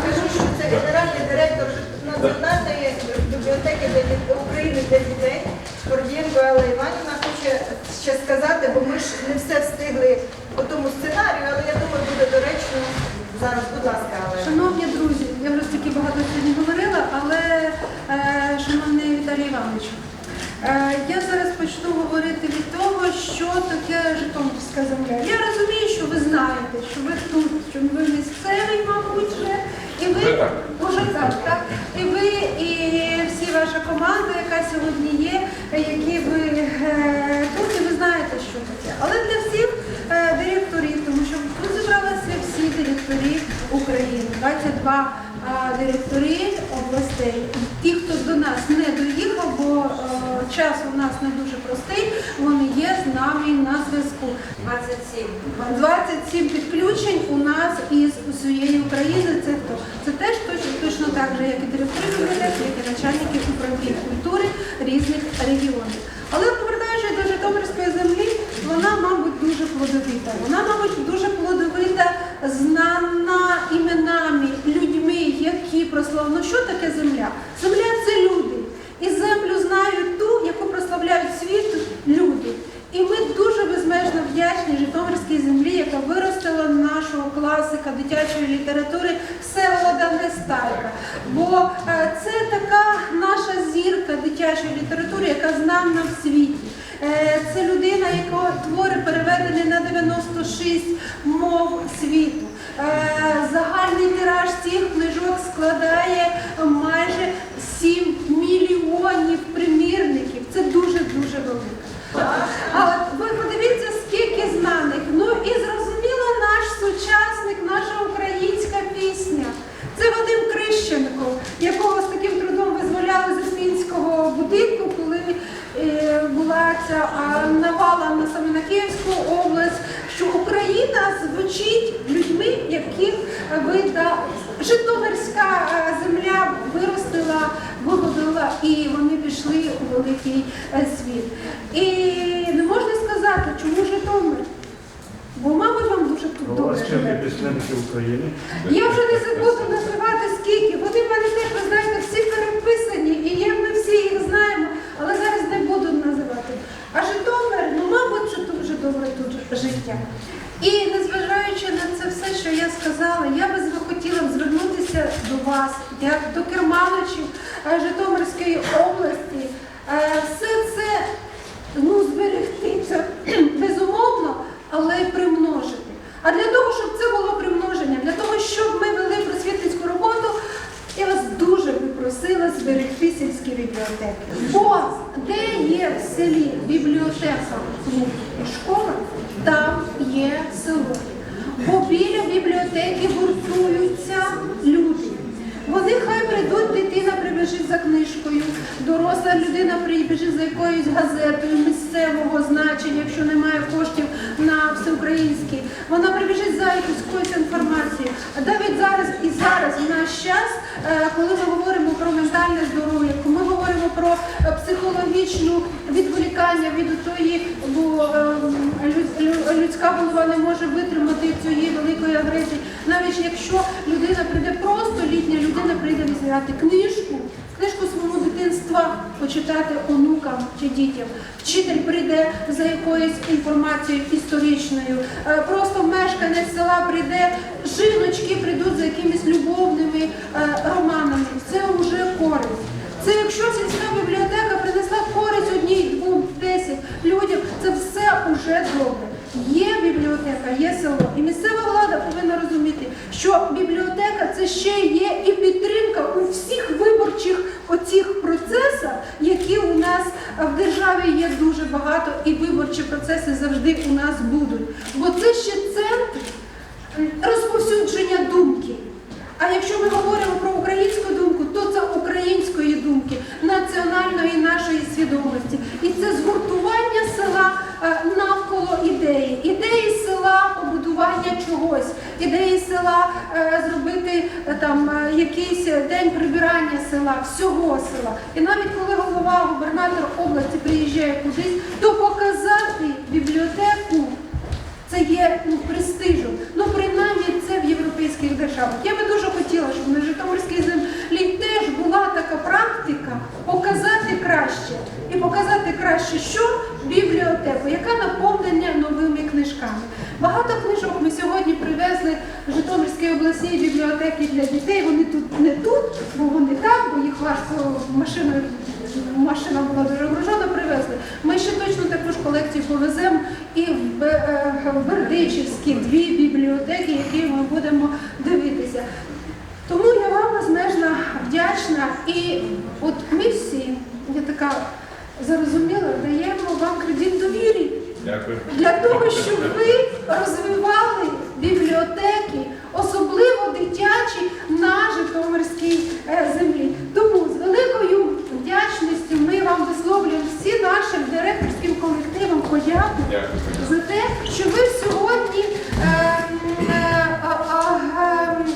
скажу, що це генеральний директор Національної бібліотеки для України для дітей Гордієнко Алла Іванівна хоче ще сказати, бо ми ж не все встигли по тому сценарію, але я думаю, буде доречно зараз. Будь ласка, Алла. Шановні друзі, я вже стільки багато сьогодні говорила, але е, шановний Віталій Іванович, е, я зараз почну говорити від того, що таке Житомирська земля. Я розумію, що ви знаєте, що ви тут, що ви місцевий, мабуть, вже, і ви Вже так. Так. І ви, і всі ваша команда, яка сьогодні є, які ви е, тут, і ви знаєте, що таке. Але для всіх е, директорів, тому що тут зібралися всі директори України, 22 е, директори областей. Ті, хто до нас не доїхав, бо час у нас не дуже простий, вони є з нами на зв'язку. 27. 27 підключень у нас із усієї України. Це хто? Це теж точно, точно так же, як і директори бібліотек, як і начальники управління культури різних регіонів. Але повертаючись до Житомирської землі, вона, мабуть, дуже плодовита. Вона, мабуть, дуже плодовита, знана іменами, людьми, які прославили. Ну що таке земля? Земля це люди. І землю знають ту, яку прославляють світ люди. І ми дуже безмежно вдячні Житомирській землі, яка виростила нашого класика дитячої літератури Всеволода Нестайка. Бо е, це така наша зірка дитячої літератури, яка знана в світі. Е, Це людина, яка твори переведені на 96 мов світу. Е, Загальний тираж цих книжок складає майже 7 мільйонів примірників. Це дуже-дуже велико. А от ви подивіться, скільки знаних. Ну і зрозуміло, наш сучасник, наша українська пісня. Це Вадим Крищенко, якого з таким трудом визволяли з Успінського будинку, коли е, була ця а, навала на саме на Київську область, що Україна звучить людьми, яких вида Житомирська е, земля виростила, вигодила, і вони пішли у великий е, світ. І не можна сказати, чому Житомир? Бо, мабуть, вам дуже тут добре письменники України? Я вже не забуду називати скільки. Вони в мене теж, ви знаєте, всі переписані, і є, ми всі їх знаємо, але зараз не буду називати. А Житомир, ну, мабуть, що тут вже добре тут життя. І незважаючи на це все, що я сказала, я би хотіла звернутися до вас, як до керманичів е, Житомирської області. Е, Все це ну, зберегти це безумовно, але й примножити. А для того, щоб це було примноження, для того, щоб ми вели просвітницьку роботу, я вас дуже би просила зберегти сільські бібліотеки. Бо де є в селі бібліотека клуб і школа, там є село. Бо біля бібліотеки гуртуються люди. Вони хай прийдуть, дитина прибіжить за книжкою, доросла людина прибіжить за якоюсь газетою місцевого значення, якщо немає коштів на всеукраїнський. Вона прибіжить за якоюсь інформацією. Навіть зараз і зараз в наш час, е, коли ми говоримо про психологічну відволікання від тої, бо е, лю- людська голова не може витримати цієї великої агресії. Навіть якщо людина прийде просто літня людина прийде взяти книжку, книжку свого дитинства почитати онукам чи дітям. Вчитель прийде за якоюсь інформацією історичною, е, просто мешканець села прийде, жіночки прийдуть за якимись любовними е, романами. Це вже користь. Це якщо сільська бібліотека людям, це все уже добре. Є бібліотека, є село. І місцева влада повинна розуміти, що бібліотека це ще є і підтримка у всіх виборчих оцих процесах, які у нас в державі є дуже багато, і виборчі процеси завжди у нас будуть. Бо це ще центр розповсюдження думки. А якщо ми говоримо про українську думку, то це української думки, національної нашої свідомості. І це згуртування села е, навколо ідеї. Ідеї села побудування чогось, ідеї села е, зробити е, там е, якийсь день прибирання села, всього села. І навіть коли голова, губернатор області приїжджає кудись, то показати бібліотеку. Це є ну, престижем. Ну, принаймні, це в європейських державах. Я би дуже хотіла, щоб на Житомирській землі теж була така практика показати краще. І показати краще, що бібліотеку, яка наповнення новими книжками. Багато книжок ми сьогодні привезли в Житомирській бібліотеки для дітей. Вони тут не тут, бо вони там, бо їх важко машиною. Машина була дуже гружена, привезли. Ми ще точно таку ж колекцію повеземо і в, е, Бердичівські дві бібліотеки, які ми будемо дивитися. Тому я вам безмежно вдячна. І от ми всі, я така зарозуміла, даємо вам кредит довірі Дякую. для того, щоб ви розвивали бібліотеки, особливо дитячі на Житомирській е, землі. Тому з великою вдячністю ми вам висловлюємо всі нашим директорським колективам подяку Дякую. за те, що ви сьогодні е, е, а, а,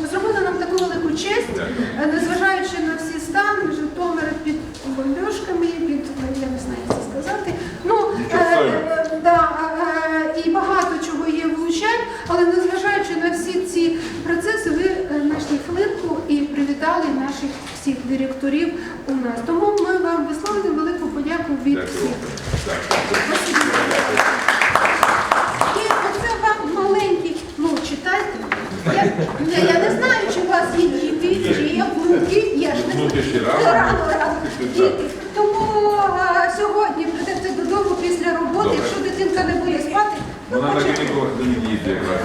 е, зробили нам таку велику честь, Дякую. е, незважаючи на всі стани Житомира під бомбьошками, під я не знаю, як це сказати. Ну, Нічого е, страшного. е, да, е, і багато чого є влучань, але незважаючи на всі ці процеси, ви е, знайшли хвилинку і привітали наших всіх директорів у нас. Тому ми вам висловлюємо велику подяку від Дякую. всіх. Дякую. І оце вам маленький, ну читайте. Я, я, я не знаю, чи у вас є діти, чи є внуки. Я ж не Внуки ще рано. рано, рано. Так. Діти. Тому а, сьогодні прийдете додому після роботи, Добре. якщо дитинка не буде спати, ну Вона на почитайте. канікулах до них їздить якраз.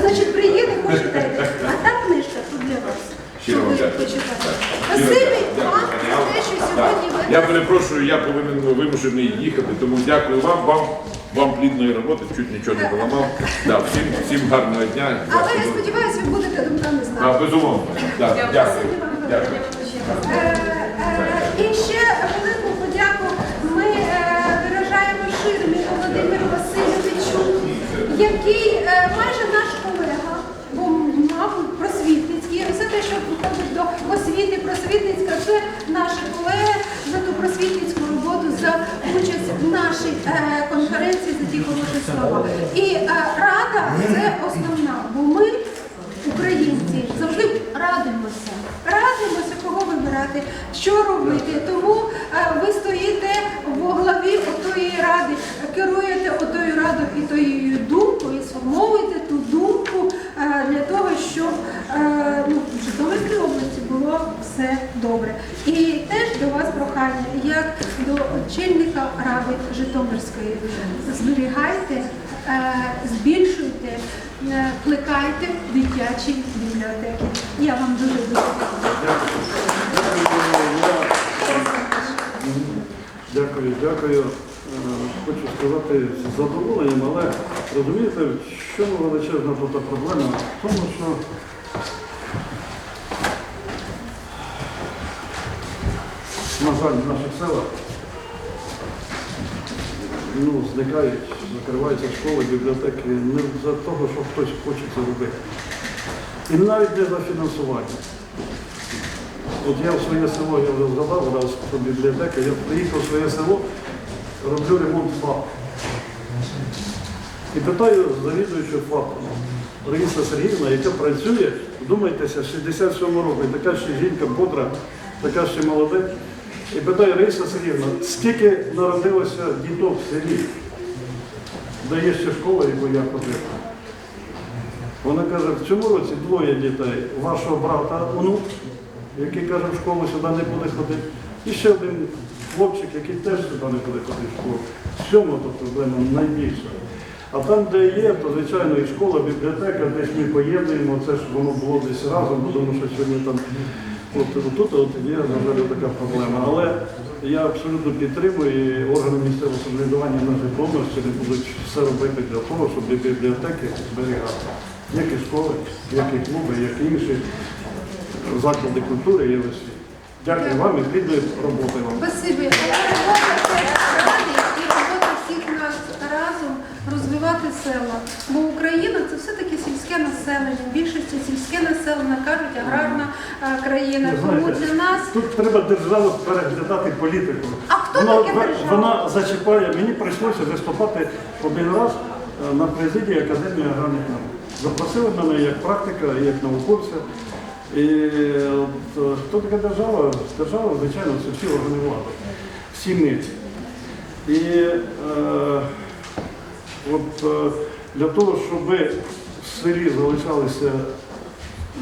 Значить, приїде, почитайте. А та книжка тут для вас. Щиро Щоб вам ви дякую. почитали. Так. Щиро Спасибі дякую. вам Дякую, за те, що сьогодні ви. Я перепрошую, я повинен вимушений їхати, тому дякую вам, вам, вам плідної роботи, чуть нічого не поламав. Да, всім, всім гарного дня. Але я Дякую. сподіваюся, ви будете думками з А, нами. безумовно. Да, дякую. Дякую. Е, е, І ще велику подяку ми е, виражаємо Ширмі Володимиру Васильовичу, який е, майже наш колега, бо мабуть просвітницький. І все те, що входить до освіти, просвітницька, це наші колеги за ту просвітницьку роботу, за участь в нашій е, конференції за ті хороші слова. І е, рада це основна, бо ми українці завжди радимося. Радимося, кого вибирати, що робити. Тому е, ви стоїте в главі отої ради, керуєте отою радою і тою думкою, і сформовуєте ту думку е, для того, щоб е, ну, в Житомирській області було все добре. І теж до вас прохання, як до очільника ради Житомирської. Зберігайте, е, збільшуйте, е, плекайте дитячі бібліотеки. Я вам дуже дуже Дякую, дякую. Е, Хочу сказати з задоволенням, але розумієте, в чому величезна тут проблема? В тому, що на жаль, в наших селах ну, зникають, закриваються школи, бібліотеки не за того, що хтось хоче це робити. І навіть не за фінансування. От я в своє село, я вже згадав раз про бібліотеку, я приїхав в своє село, роблю ремонт ФАП. І питаю завідуючу ФАПу, Раїса Сергіївна, яка працює, вдумайтеся, 67 року, і така ще жінка бодра, така ще молода. І питаю Раїса Сергіївна, скільки народилося діток в селі, де є ще школа, яку я ходив. Вона каже, в цьому році двоє дітей, вашого брата, онук, який каже, в школу сюди не буде ходити. І ще один хлопчик, який теж сюди не буде ходити в школу. В цьому тут проблема найбільша. А там, де є, то звичайно і школа, бібліотека, десь ми поєднуємо, це ж воно було десь разом, тому що сьогодні там от, тут от є, жаль, така проблема. Але я абсолютно підтримую і органи місцевого самоврядування нашої області не будуть все робити для того, щоб бібліотеки зберігати. Як і школи, як і клуби, як і інші заклади культури і освіти. Дякую вам і плідної роботи вам. Спасибі. Робота це ради і робота всіх нас разом розвивати села. Бо Україна це все-таки сільське населення. Більшості сільське населення кажуть аграрна е, країна. Ви Тому знаєте, для нас Тут треба державу переглядати політику. А хто вона, таке держава? Вона зачіпає. Мені прийшлося виступати один раз е, на президії Академії аграрних наук. Запросили мене як практика, як науковця. І от, е, хто така держава? Держава, звичайно, це всі органи влади, всі ми. І е, от, е, для того, щоб селі залишалися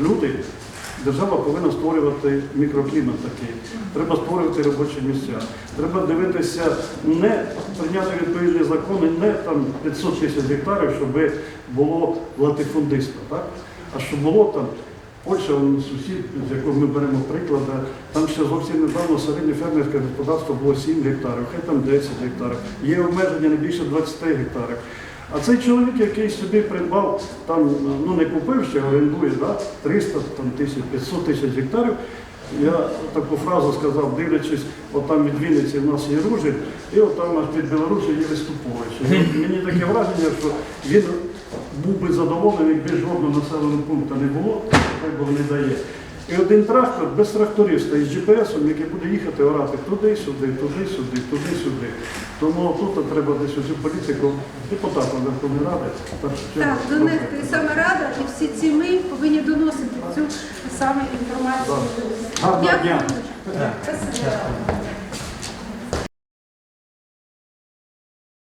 люди, держава повинна створювати мікроклімат такий. Треба створювати робочі місця. Треба дивитися, не прийняти відповідні закони, не там 500 тисяч гектарів, щоб було латифундисту, так? а щоб було там. Польща, сусід, з якого ми беремо приклад, там ще зовсім недавно середнє фермерське господарство було 7 гектарів, хай там 10 гектарів. Є обмеження не більше 20 гектарів. А цей чоловік, який собі придбав, там, ну не купив ще, орендує, да, 300 там, тисяч, 500 тисяч гектарів, я таку фразу сказав, дивлячись, от там від Вінниці в нас є Ружин, і от там аж під Білорусі є Виступович. Мені таке враження, що він був би задоволений, якби жодного населеного пункту не було, хай Бог не дає. І один трактор без тракториста із GPS-ом, який буде їхати орати туди-сюди, туди-сюди, туди-сюди. Тому тут треба десь усю політику депутатам Верховної Ради. Так, до них і саме рада, і всі ці ми повинні доносити цю саме інформацію. Гарного дня.